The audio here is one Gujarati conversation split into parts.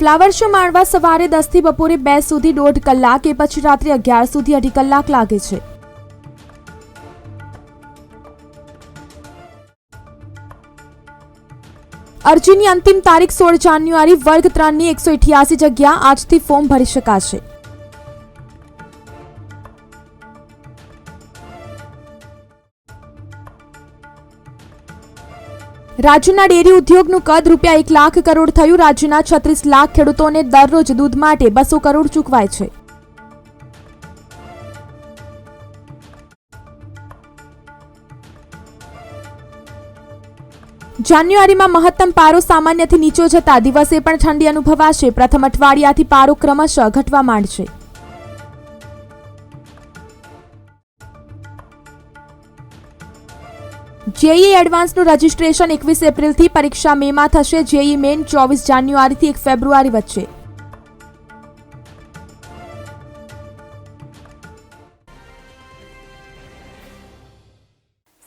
ફ્લાવર શો માણવા સવારે દસથી બપોરે બે સુધી દોઢ કલાક, એ પછી રાત્રે અગિયાર સુધી અઢી કલાક લાગે છે. અરજીની અંતિમ તારીખ સોળ જાન્યુઆરી, વર્ગ ત્રણની એકસો અઠ્યાસી જગ્યા. આજથી ફોર્મ ભરી શકાશે. રાજ્યના ડેરી ઉદ્યોગનું કદ રૂપિયા એક લાખ કરોડ થયું. રાજ્યના છત્રીસ લાખ ખેડૂતોને દરરોજ દૂધ માટે બસો કરોડ ચૂકવાય છે. જાન્યુઆરીમાં મહત્તમ પારો સામાન્યથી નીચો જતા દિવસે પણ ઠંડી અનુભવાશે. પ્રથમ અઠવાડિયાથી પારો ક્રમશઃ ઘટવા માંડશે. જેઈ એડવાન્સનું રજિસ્ટ્રેશન એકવીસ એપ્રિલથી પરીક્ષા મેમાં થશે. જેઈ મેન ચોવીસ જાન્યુઆરીથી એક ફેબ્રુઆરી વચ્ચે.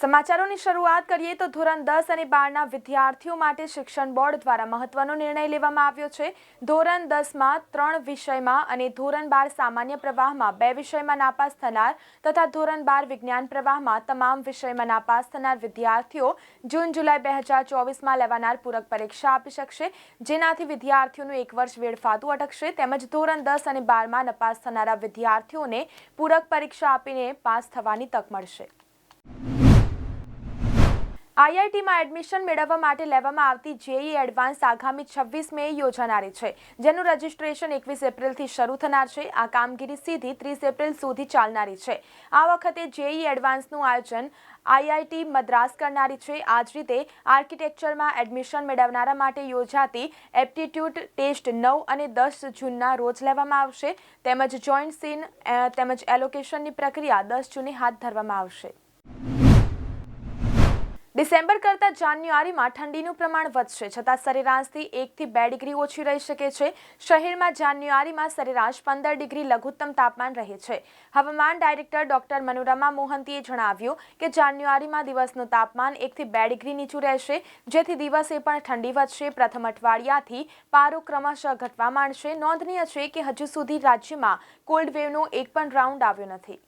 સમાચારોની શરૂઆત કરીએ તો ધોરણ દસ અને બારના વિદ્યાર્થીઓ માટે શિક્ષણ બોર્ડ દ્વારા મહત્વનો નિર્ણય લેવામાં આવ્યો છે. ધોરણ દસમાં ત્રણ વિષયમાં અને ધોરણ બાર સામાન્ય પ્રવાહમાં બે વિષયમાં નાપાસ થનાર તથા ધોરણ બાર વિજ્ઞાન પ્રવાહમાં તમામ વિષયમાં નાપાસ થનાર વિદ્યાર્થીઓ જૂન જુલાઈ બે હજાર ચોવીસમાં લેવાનાર પૂરક પરીક્ષા આપી શકશે. જેનાથી વિદ્યાર્થીઓનું એક વર્ષ વેડફાતું અટકશે. તેમજ ધોરણ દસ અને બારમાં નપાસ થનારા વિદ્યાર્થીઓને પૂરક પરીક્ષા આપીને પાસ થવાની તક મળશે. આઈઆઈટીમાં એડમિશન મેળવવા માટે લેવામાં આવતી જેઈ એડવાન્સ આગામી છવ્વીસ મે યોજાનારી છે, જેનું રજિસ્ટ્રેશન એકવીસ એપ્રિલથી શરૂ થનાર છે. આ કામગીરી સીધી ત્રીસ એપ્રિલ સુધી ચાલનારી છે. આ વખતે જેઈ એડવાન્સનું આયોજન આઈઆઈટી મદ્રાસ કરનારી છે. આ જ રીતે આર્કિટેક્ચરમાં એડમિશન મેળવનારા માટે યોજાતી એપ્ટિટ્યૂડ ટેસ્ટ નવ અને દસ જૂનના રોજ લેવામાં આવશે. તેમજ જોઈન્ટ સીન તેમજ એલોકેશનની પ્રક્રિયા દસ જૂને હાથ ધરવામાં આવશે. ડિસેમ્બર કરતાં જાન્યુઆરીમાં ઠંડીનું પ્રમાણ વધશે, છતાં સરેરાશથી એકથી બે ડિગ્રી ઓછી રહી શકે છે. શહેરમાં જાન્યુઆરીમાં સરેરાશ પંદર ડિગ્રી લઘુત્તમ તાપમાન રહે છે. હવામાન ડાયરેક્ટર ડોક્ટર મનોરમા મોહંતીએ જણાવ્યું કે જાન્યુઆરીમાં દિવસનું તાપમાન એકથી બે ડિગ્રી નીચું રહેશે, જેથી દિવસે પણ ઠંડી વધશે. પ્રથમ અઠવાડિયાથી પારો ક્રમશઃ ઘટવા માંડશે. નોંધનીય છે કે હજુ સુધી રાજ્યમાં કોલ્ડ વેવનો એક પણ રાઉન્ડ આવ્યો નથી.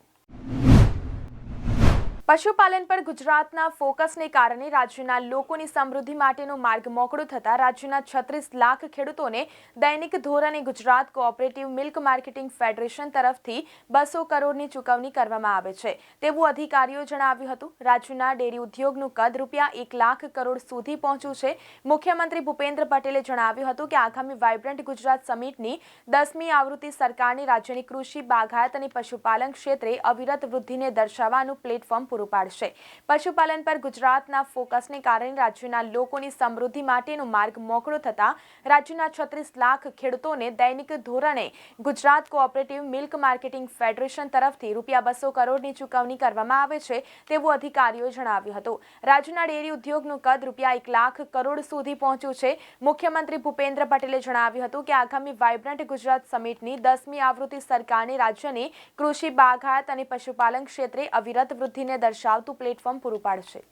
પશુપાલન પર ગુજરાતના ફોકસને કારણે રાજ્યના લોકોની સમૃદ્ધિ માટેનો માર્ગ મોકળો થતા રાજ્યના છત્રીસ લાખ ખેડૂતોને દૈનિક ધોરણે Gujarat cooperative milk marketing federation તરફથી બસો કરોડની ચૂકવણી કરવામાં આવે છે. તેવું અધિકારીઓ જણાવ્યું હતું. રાજ્યના ડેરી ઉદ્યોગનું કદ રૂપિયા એક લાખ કરોડ સુધી પહોંચ્યું છે. મુખ્યમંત્રી ભૂપેન્દ્ર પટેલે જણાવ્યું હતું કે આગામી વાઇબ્રન્ટ ગુજરાત સમિટની દસમી આવૃત્તિ સરકારની રાજ્યની કૃષિ, બાગાયત અને પશુપાલન ક્ષેત્રે અવિરત વૃદ્ધિને દર્શાવવાનું પ્લેટફોર્મ પૂરું પાડશે. પશુપાલન પર ગુજરાતના ફોકસને કારણે રાજ્યના લોકોની સમૃદ્ધિ માટેનો માર્ગ મોકળો થતાં રાજ્યના છત્રીસ લાખ ખેડૂતોને દૈનિક ધોરણે Gujarat cooperative milk marketing federation તરફથી રૂપિયા બસો કરોડની ચૂકવણી કરવામાં આવે છે તેવું અધિકારીઓ જણાવ્યું હતું. રાજ્યના ડેરી ઉદ્યોગનું કદ રૂપિયા એક લાખ કરોડ સુધી પહોંચ્યું છે. મુખ્યમંત્રી ભૂપેન્દ્ર પટેલે જણાવ્યું હતું કે આગામી વાઇબ્રન્ટ ગુજરાત સમિટની દસમી આવૃત્તિ સરકારની રાજ્યની કૃષિ બાગાયત અને પશુપાલન ક્ષેત્રે અવિરત વૃદ્ધિને દર્શાવતું પ્લેટફોર્મ પૂરું પાડશે.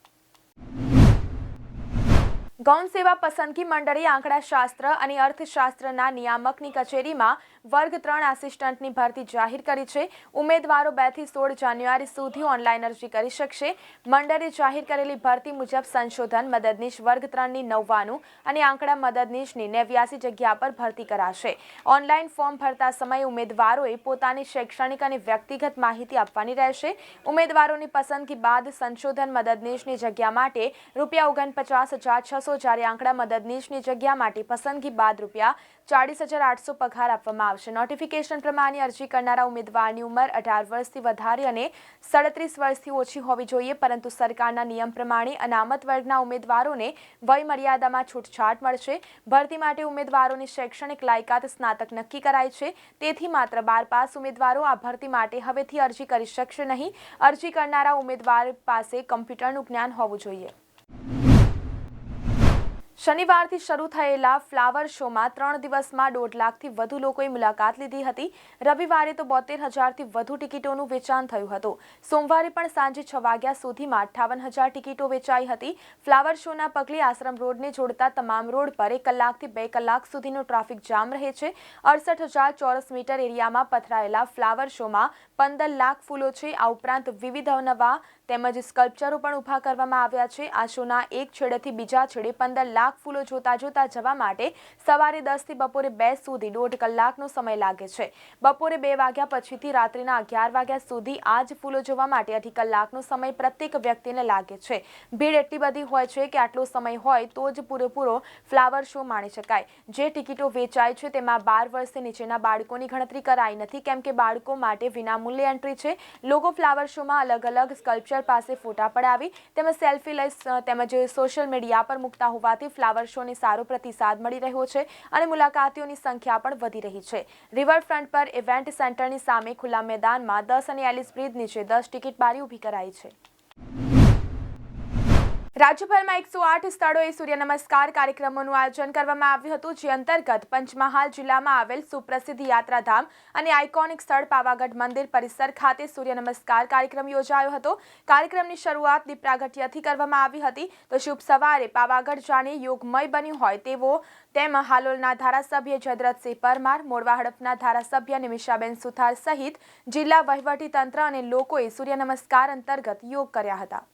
ગૌણ સેવા પસંદગી મંડળે આંકડાશાસ્ત્ર અને અર્થશાસ્ત્રના નિયામકની કચેરીમાં વર્ગ ત્રણ આસિસ્ટન્ટની ભરતી જાહેર કરી છે. ઉમેદવારો બેથી સોળ જાન્યુઆરી સુધી ઓનલાઈન અરજી કરી શકશે. મંડળે જાહેર કરેલી ભરતી મુજબ સંશોધન, મદદનીશ વર્ગ ત્રણની નવ્વાણું અને આંકડા મદદનીશની નેવ્યાસી જગ્યા પર ભરતી કરાશે. ઓનલાઈન ફોર્મ ભરતા સમયે ઉમેદવારોએ પોતાની શૈક્ષણિક અને વ્યક્તિગત માહિતી આપવાની રહેશે. ઉમેદવારોની પસંદગી બાદ સંશોધન મદદનીશની જગ્યા માટે રૂપિયા ઓગણપચાસ હજાર છસો જ્યારે આંકડા મદદનીશની જગ્યા માટે પસંદગી બાદ રૂપિયા ચાળીસ હજાર આઠસો પગાર આપવામાં આવશે. નોટિફિકેશન પ્રમાણે અરજી કરનારા ઉમેદવારની ઉંમર અઢાર વર્ષથી વધારે અને સડત્રીસ વર્ષથી ઓછી હોવી જોઈએ, પરંતુ સરકારના નિયમ પ્રમાણે અનામત વર્ગના ઉમેદવારોને વય મર્યાદામાં છૂટછાટ મળશે. ભરતી માટે ઉમેદવારોની શૈક્ષણિક લાયકાત સ્નાતક નક્કી કરાય છે. તેથી માત્ર બાર પાસ ઉમેદવારો આ ભરતી માટે હવેથી અરજી કરી શકશે નહીં. અરજી કરનારા ઉમેદવાર પાસે કમ્પ્યુટરનું જ્ઞાન હોવું જોઈએ. શનિવારથી શરૂ થયેલા ફ્લાવર શોમાં ત્રણ દિવસમાં દોઢ લાખથી વધુ લોકોએ મુલાકાત લીધી હતી. રવિવારે તો બોતેર હજારથી વધુ ટિકિટોનું વેચાણ થયું હતું. સોમવારે પણ સાંજે છ વાગ્યા સુધીમાં અઠ્ઠાવન હજાર ટિકિટો વેચાઈ હતી. ફ્લાવર શોના પગલે આશ્રમ રોડને જોડતા તમામ રોડ પર એક કલાકથી બે કલાક સુધીનો ટ્રાફિક જામ રહે છે. અડસઠ હજાર ચોરસ મીટર એરિયામાં પથરાયેલા ફ્લાવર શોમાં પંદર લાખ ફૂલો છે. આ ઉપરાંત વિવિધ નવા તેમજ સ્કલ્પચરો પણ ઊભા કરવામાં આવ્યા છે. આ શોના એક છેડેથી બીજા છેડે પંદર લાખ ફૂલો જોતા જોતા જવા માટે સવારે દસથી બપોરે બે સુધી દોઢ કલાકનો સમય લાગે છે. બપોરે બે વાગ્યા પછીથી રાત્રિના અગિયાર વાગ્યા સુધી આ જ ફૂલો જોવા માટે અઢી કલાકનો સમય પ્રત્યેક વ્યક્તિને લાગે છે. ભીડ એટલી બધી હોય છે કે આટલો સમય હોય તો જ પૂરેપૂરો ફ્લાવર શો માણી શકાય. જે ટિકિટો વેચાય છે તેમાં બાર વર્ષથી નીચેના બાળકોની ગણતરી કરાઈ નથી. કેમ કે બાળકો માટે વિનામૂલ્ય એન્ટ્રી છે. લોકો ફ્લાવર શોમાં અલગ અલગ સ્કલ્પચર પાસે ફોટા પડાવી, તેમજ સેલ્ફી લઈ તેમજ સોશિયલ મીડિયા પર મૂકતા હોવાથી ફ્લાવર શોને સારો પ્રતિસાદ મળી રહ્યો છે અને મુલાકાતીઓની સંખ્યા પણ વધી રહી છે. રિવરફ્રન્ટ પર ઇવેન્ટ સેન્ટરની સામે ખુલ્લા મેદાનમાં દસ અને એલિસ બ્રિજ નીચે દસ ટિકિટ બારી ઊભી કરાઈ છે. રાજ્યભરમાં એકસો આઠ સ્થળોએ સૂર્ય નમસ્કાર કાર્યક્રમોનું આયોજન કરવામાં આવ્યું હતું, જે અંતર્ગત પંચમહાલ જિલ્લામાં આવેલ સુપ્રસિદ્ધ યાત્રાધામ અને આઇકોનિક સ્થળ પાવાગઢ મંદિર પરિસર ખાતે સૂર્ય નમસ્કાર કાર્યક્રમ યોજાયો હતો. કાર્યક્રમની શરૂઆત દીપ કરવામાં આવી હતી. તો શુભ સવારે પાવાગઢ જાણે યોગમય બન્યું હોય તેવો તેમ હાલોલના ધારાસભ્ય જદરતસિંહ પરમાર, મોરવા હડપના ધારાસભ્ય નિમિષાબેન સુથાર સહિત જિલ્લા વહીવટીતંત્ર અને લોકોએ સૂર્ય નમસ્કાર અંતર્ગત યોગ કર્યા હતા.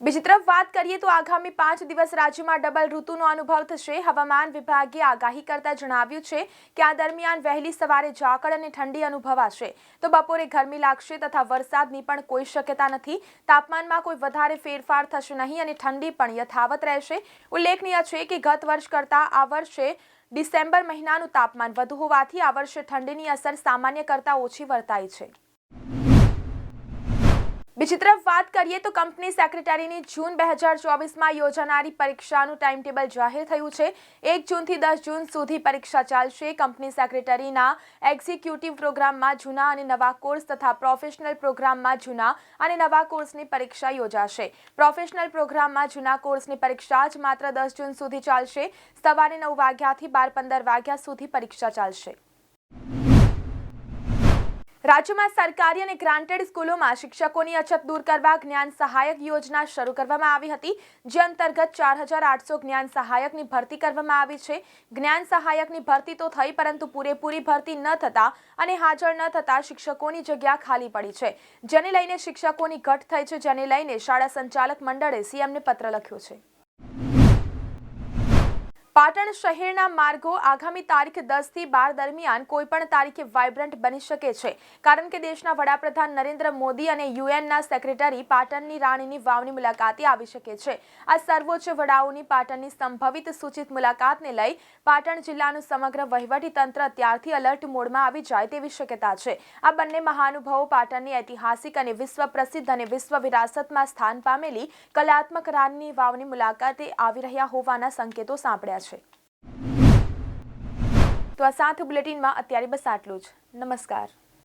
બીજી તરફ વાત કરીએ તો આગામી પાંચ દિવસ રાજ્યમાં ડબલ ઋતુનો અનુભવ થશે. હવામાન વિભાગે આગાહી કરતા જણાવ્યું છે કે આ દરમિયાન વહેલી સવારે ઝાકળ અને ઠંડી અનુભવાશે. તો બપોરે ગરમી લાગશે તથા વરસાદની પણ કોઈ શક્યતા નથી. તાપમાનમાં કોઈ વધારે ફેરફાર થશે નહીં અને ઠંડી પણ યથાવત રહેશે. ઉલ્લેખનીય છે કે ગત વર્ષ કરતાં આ વર્ષે ડિસેમ્બર મહિનાનું તાપમાન વધુ હોવાથી આ વર્ષે ઠંડીની અસર સામાન્ય કરતાં ઓછી વર્તાઈ છે. બીજી તરફ વાત કરીએ તો કંપની સેક્રેટરીની જૂન બે હજાર ચોવીસમાં યોજાનારી પરીક્ષાનું ટાઈમ ટેબલ જાહેર થયું છે. એક જૂનથી દસ જૂન સુધી પરીક્ષા ચાલશે. કંપની સેક્રેટરીના એક્ઝિક્યુટિવ પ્રોગ્રામમાં જૂના અને નવા કોર્સ તથા પ્રોફેશનલ પ્રોગ્રામમાં જૂના અને નવા કોર્સની પરીક્ષા યોજાશે. પ્રોફેશનલ પ્રોગ્રામમાં જૂના કોર્સની પરીક્ષા જ માત્ર દસ જૂન સુધી ચાલશે. સવારે નવ વાગ્યાથી બાર પંદર વાગ્યા સુધી પરીક્ષા ચાલશે. રાજ્યમાં સરકારી અને ગ્રાન્ટેડ સ્કૂલોમાં શિક્ષકોની અછત દૂર કરવા જ્ઞાન સહાયક યોજના શરૂ કરવામાં આવી હતી, જે અંતર્ગત ચાર હજાર આઠસો જ્ઞાન સહાયકની ભરતી કરવામાં આવી છે. જ્ઞાન સહાયકની ભરતી તો થઈ, પરંતુ પૂરેપૂરી ભરતી ન થતા અને હાજર ન થતા શિક્ષકોની જગ્યા ખાલી પડી છે. જેને લઈને શિક્ષકોની ઘટ થઈ છે, જેને લઈને શાળા સંચાલક મંડળે સીએમને પત્ર લખ્યો છે. પાટણ શહેરના માર્ગો આગામી તારીખ દસથી બાર દરમિયાન કોઈ પણ તારીખે વાઇબ્રન્ટ બની શકે છે. કારણ કે દેશના વડાપ્રધાન નરેન્દ્ર મોદી અને યુએનના સેક્રેટરી પાટણની રાણીની વાવની મુલાકાતે આવી શકે છે. આ સર્વોચ્ચ વડાઓની પાટણની સંભવિત સૂચિત મુલાકાતને લઈ પાટણ જિલ્લાનું સમગ્ર વહીવટી તંત્ર અત્યારથી અલર્ટ મોડમાં આવી જાય તેવી શક્યતા છે. આ બંને મહાનુભાવો પાટણની ઐતિહાસિક અને વિશ્વ પ્રસિદ્ધ અને વિશ્વ વિરાસતમાં સ્થાન પામેલી કલાત્મક રાનની વાવની મુલાકાતે આવી રહ્યા હોવાના સંકેતો સાંપડ્યા છે. તો આ સાથ બુલેટિનમાં અત્યારે બસ આટલું જ. નમસ્કાર.